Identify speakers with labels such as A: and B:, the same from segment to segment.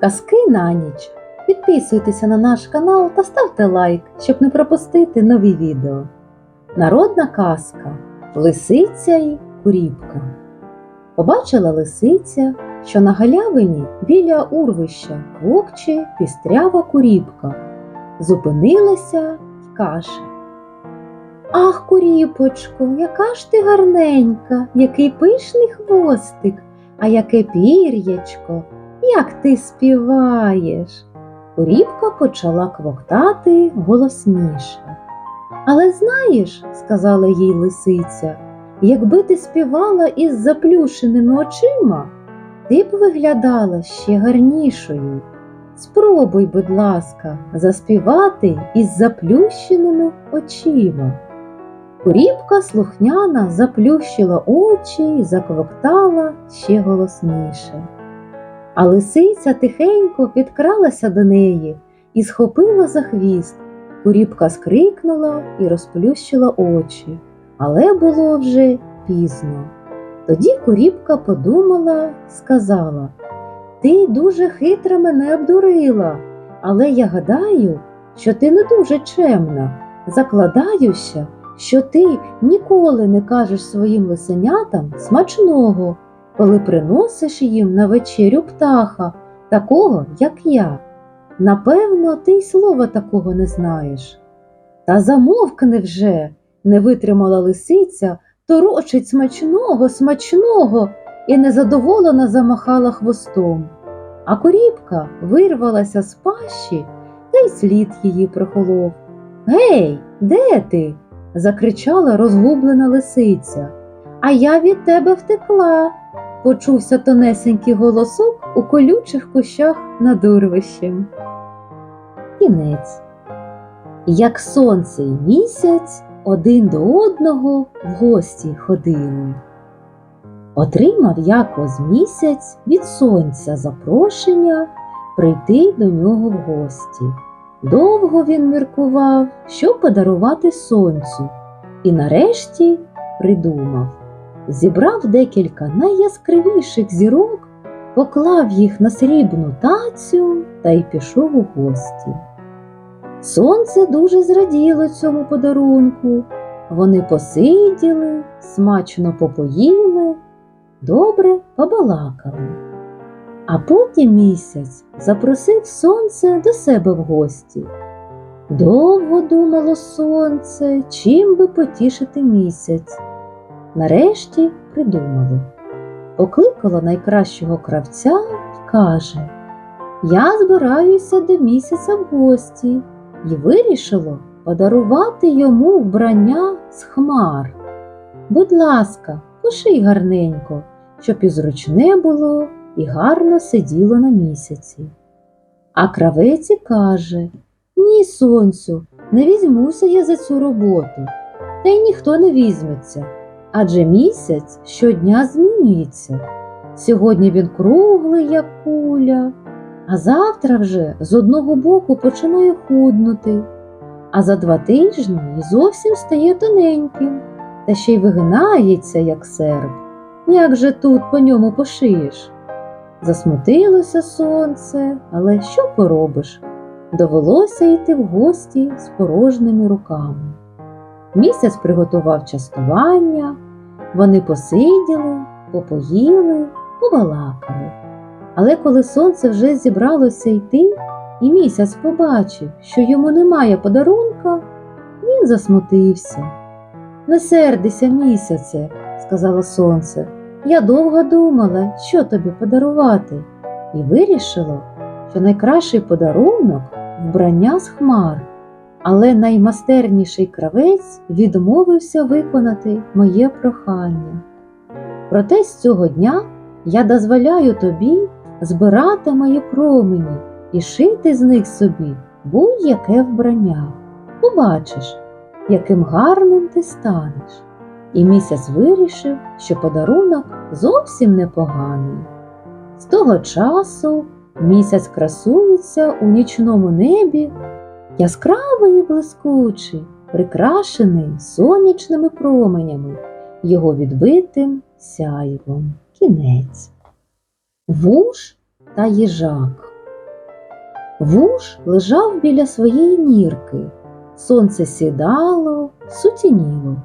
A: Казки на ніч. Підписуйтеся на наш канал та ставте лайк, щоб не пропустити нові відео. Народна казка Лисиця й Куріпка. Побачила лисиця, що на галявині біля урвища квокче пістрява куріпка. Зупинилася й каже. Ах, куріпочко, яка ж ти гарненька, який пишний хвостик, а яке пір'ячко, як ти співаєш. Куріпка почала квоктати голосніше. Але знаєш, сказала їй лисиця, якби ти співала із заплющеними очима, ти б виглядала ще гарнішою. Спробуй, будь ласка, заспівати із заплющеними очима. Куріпка слухняна заплющила очі й заквоктала ще голосніше. А лисиця тихенько підкралася до неї і схопила за хвіст. Куріпка скрикнула і розплющила очі, але було вже пізно. Тоді куріпка подумала, сказала Ти дуже хитро мене обдурила, але я гадаю, що ти не дуже чемна. Закладаюся, що ти ніколи не кажеш своїм лисенятам смачного, коли приносиш їм на вечерю птаха, такого, як я. Напевно, ти й слова такого не знаєш. Та замовкни вже, не витримала лисиця, торочить смачного, смачного і незадоволено замахала хвостом. А коріпка вирвалася з пащі, та й слід її прохолов. Гей, де ти? закричала розгублена лисиця. А я від тебе втекла. Почувся тонесенький голосок у колючих кущах над урвищем. Кінець. Як сонце й місяць один до одного в гості ходили. Отримав якось місяць від сонця запрошення прийти до нього в гості. Довго він міркував, що подарувати сонцю, і нарешті придумав. Зібрав декілька найяскравіших зірок, поклав їх на срібну тацю та й пішов у гості. Сонце дуже зраділо цьому подарунку. Вони посиділи, смачно попоїли, добре побалакали. А потім місяць запросив сонце до себе в гості. Довго думало сонце, чим би потішити місяць. Нарешті придумало. Покликало найкращого кравця і каже: Я збираюся до місяця в гості і вирішило подарувати йому вбрання з хмар. Будь ласка, поший гарненько, щоб і зручне було, і гарно сиділо на місяці. А кравець каже Ні, сонцю, не візьмуся я за цю роботу, та й ніхто не візьметься, адже місяць щодня змінюється. Сьогодні він круглий, як куля, а завтра вже з одного боку починає худнути, а за два тижні зовсім стає тоненьким, та ще й вигинається, як серп. Як же тут по ньому пошиєш? Засмутилося сонце, але що поробиш? Довелося йти в гості з порожніми руками. Місяць приготував частування, вони посиділи, попоїли, побалакали. Але коли сонце вже зібралося йти, і місяць побачив, що йому немає подарунка, він засмутився. Не сердися, місяце, сказала сонце. Я довго думала, що тобі подарувати, і вирішила, що найкращий подарунок вбрання з хмар, але наймастерніший кравець відмовився виконати моє прохання. Проте з цього дня я дозволяю тобі збирати мої промені і шити з них собі будь-яке вбрання. Побачиш, яким гарним ти станеш. І місяць вирішив, що подарунок зовсім непоганий. З того часу місяць красується у нічному небі, яскравий і блискучий, прикрашений сонячними променями, його відбитим сяйвом. Кінець. Вуш та їжак. Вуж лежав біля своєї нірки. Сонце сідало, сутініло.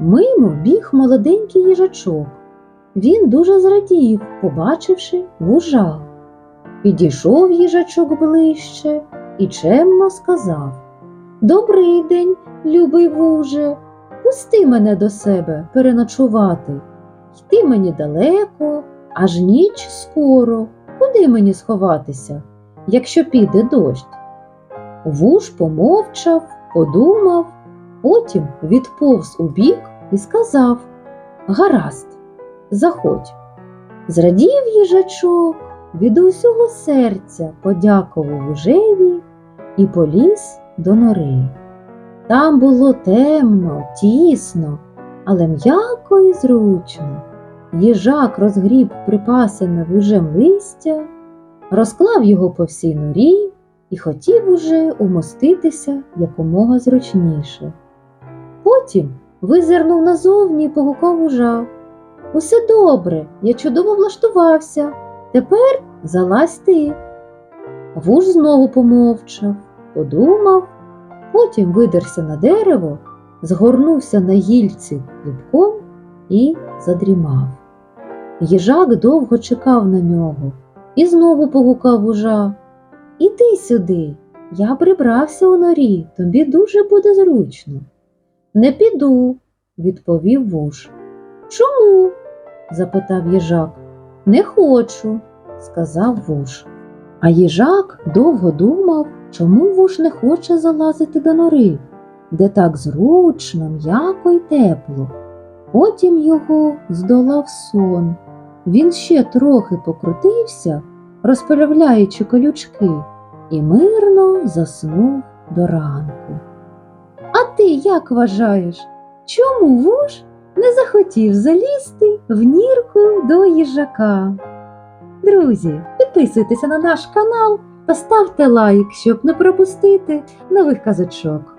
A: Мимо біг молоденький їжачок. Він дуже зрадів, побачивши вужа. Підійшов їжачок ближче і чемно сказав Добрий день, любий вуже, пусти мене до себе переночувати. Йти мені далеко, аж ніч скоро. Куди мені сховатися, якщо піде дощ? Вуж помовчав, подумав, потім відповз у бік і сказав Гаразд, заходь. Зрадів їжачок, від усього серця подякував вужеві і поліз до нори. Там було темно, тісно, але м'яко і зручно. Їжак розгріб припасене вужем листя, розклав його по всій норі і хотів уже умоститися якомога зручніше. Потім визирнув назовні і погукав ужа. Усе добре, я чудово влаштувався. Тепер залазь ти. Вуж знову помовчав, подумав, потім видерся на дерево, згорнувся на гільці клубком і задрімав. Їжак довго чекав на нього і знову погукав ужа. Іди сюди, я прибрався у норі, тобі дуже буде зручно. Не піду, відповів вуж. Чому? запитав їжак. Не хочу, сказав вуж. А їжак довго думав, чому вуж не хоче залазити до нори, де так зручно, м'яко й тепло. Потім його здолав сон. Він ще трохи покрутився, розправляючи колючки, і мирно заснув до ранку. А ти як вважаєш, чому вуж не захотів залізти в нірку до їжака? Друзі, підписуйтеся на наш канал та ставте лайк, щоб не пропустити нових казочок.